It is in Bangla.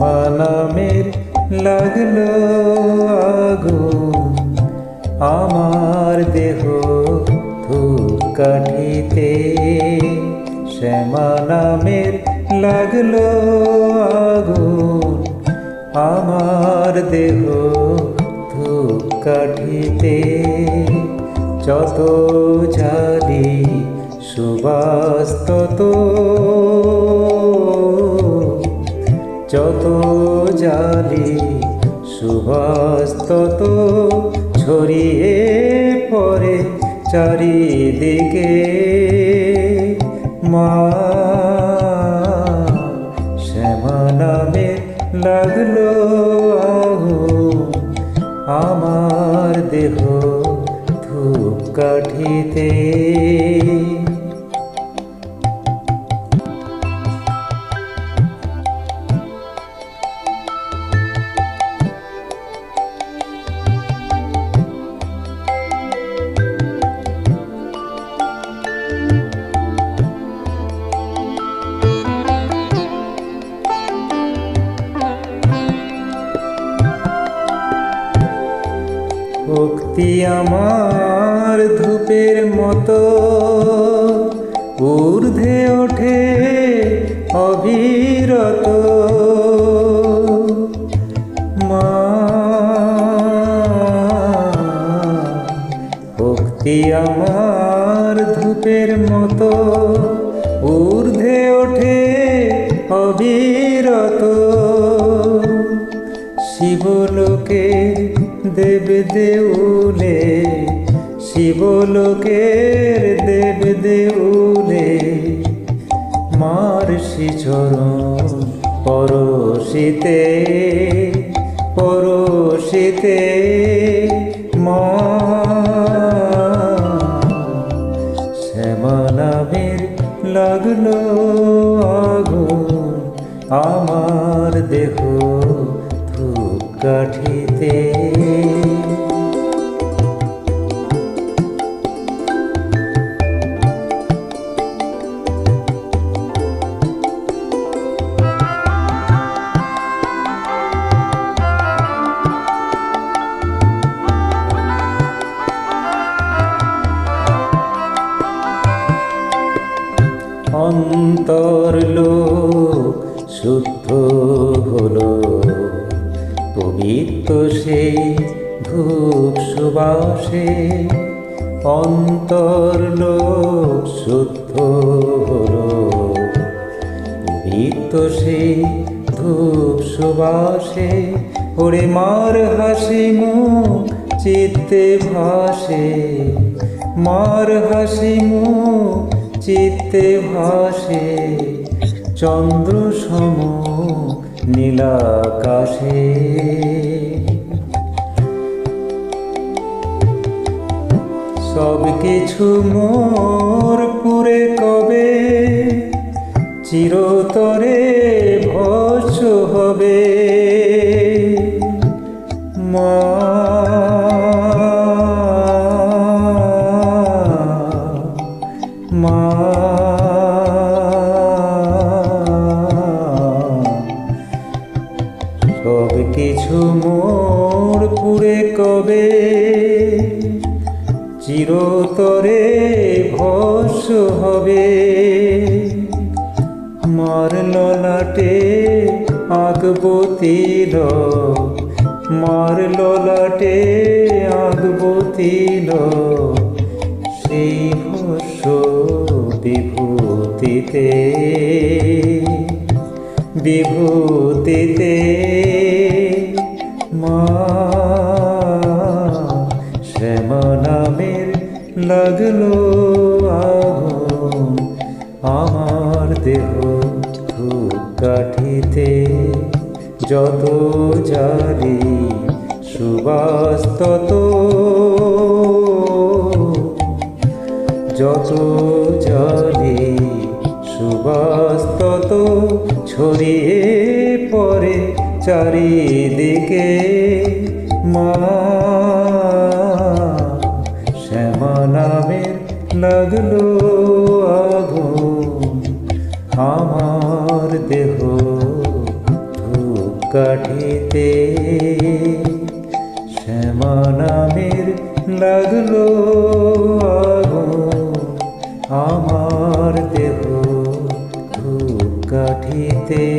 বানামের লাগল আগুন। আমার দেহ ধূপ কাঠিতে শ্যামা নামের লাগল আগুন। আমার দেহ ধূপ কাঠিতে যত জালি সুবাস যত জালি সুবাস তত ছড়িয়ে পড়ে চারিদিকে। মা শ্যামা লাগল আগুন আমার দেহ ধূপকাঠিতে। ভক্তি আমার ধূপের মতো। ঊর্ধ্বে ওঠে অবিরত। মা, ভক্তি আমার ধূপের মতো। ঊর্ধ্বে ওঠে অবিরত। শিবলোকে দেব দেউলে, শিবলোকের দেব দেউলে। মার চরণ পরশিতে পরশিতে মা। শ্যামা নামের লাগল আগুন, আমার দেহ অন্তর্লোক শুদ্ধ হলো। পবিত্র সেই ধূপ সুবাসে অন্তর্লোক শুদ্ধ হলো। পবিত্র সেই ধূপ সুবাসে, ওরে মার হাসি মুখ চিত্তে ভাসে। মার হাসি মুখ চিত্তে ভাসে। চন্দ্র সম নীলাকাশে সব কিছু মোর কিছু মোর পুরে কবে? চিরতরে ভস হবে। মার ললাটে আঁকবো তিল মার ললাটে আঁকবো তিল সেই ভস্য বিভূতিতে বিভূতিতে লাগল আগুন আমার দেহ কাঠিতে যত জালি সুবাস, তত যত জলে সুবাস, তত ছড়িয়ে পড়ে চারিদিকে। মা, শ্যামা নামের লাগল আগো আমার দেহ কাঠিতে শ্যামানামের লাগল আগুন আমার দেহ কাঠিতে